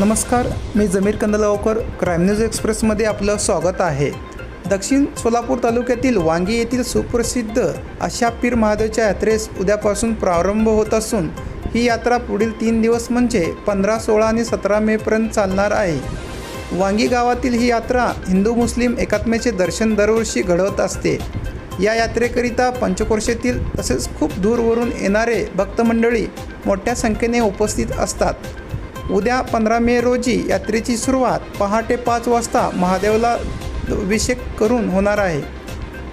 नमस्कार मी जमीर कंदलावकर crime news एक्सप्रेसमध्ये आपलं स्वागत आहे. दक्षिण सोलापूर तालुक्यातील वांगी येथील सुप्रसिद्ध अशा पीर महादेवच्या यात्रेस उद्यापासून प्रारंभ होत असून ही यात्रा पुढील तीन दिवस म्हणजे पंधरा सोळा आणि सतरा मेपर्यंत चालणार आहे. वांगी गावातील ही यात्रा हिंदू मुस्लिम एकात्म्याचे दर्शन दरवर्षी घडवत असते. या यात्रेकरिता पंचक्रोशेतील तसेच खूप दूरवरून येणारे भक्तमंडळी मोठ्या संख्येने उपस्थित असतात. उद्या पंधरा मे रोजी यात्रेची सुरुवात पहाटे पाच वाजता महादेवला अभिषेक करून होणार आहे.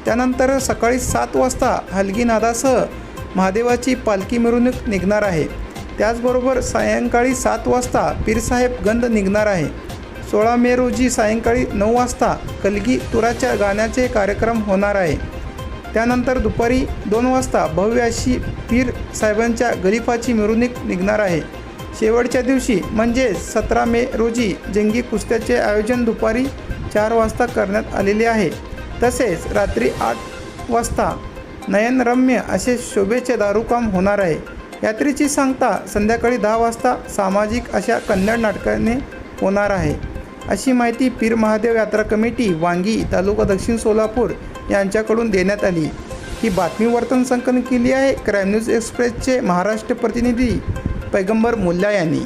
त्यानंतर सकाळी सात वाजता हलगीनादासह महादेवाची पालखी मिरवणूक निघणार आहे. त्याचबरोबर सायंकाळी सात वाजता पीरसाहेब गंध निघणार आहे. सोळा मे रोजी सायंकाळी नऊ वाजता कलगी तुराच्या गाण्याचे कार्यक्रम होणार आहे. त्यानंतर दुपारी दोन वाजता भव्य अशी पीर साहेबांच्या गलिफाची मिरवणूक निघणार आहे. शेवटच्या दिवशी म्हणजे सतरा मे रोजी जंगी कुस्त्याचे आयोजन दुपारी चार वाजता करण्यात आलेले आहे. तसेच रात्री आठ वाजता नयनरम्य असे शोभेचे दारुकाम होणार आहे. यात्रेची सांगता संध्याकाळी दहा वाजता सामाजिक अशा कन्नड नाटकाने होणार आहे. अशी माहिती पीर महादेव यात्रा कमिटी वांगी तालुका दक्षिण सोलापूर यांच्याकडून देण्यात आली. ही बातमी वर्तन संकलन केली आहे. क्राईम न्यूज एक्सप्रेसचे महाराष्ट्र प्रतिनिधी पैगंबर मुल्ला यांनी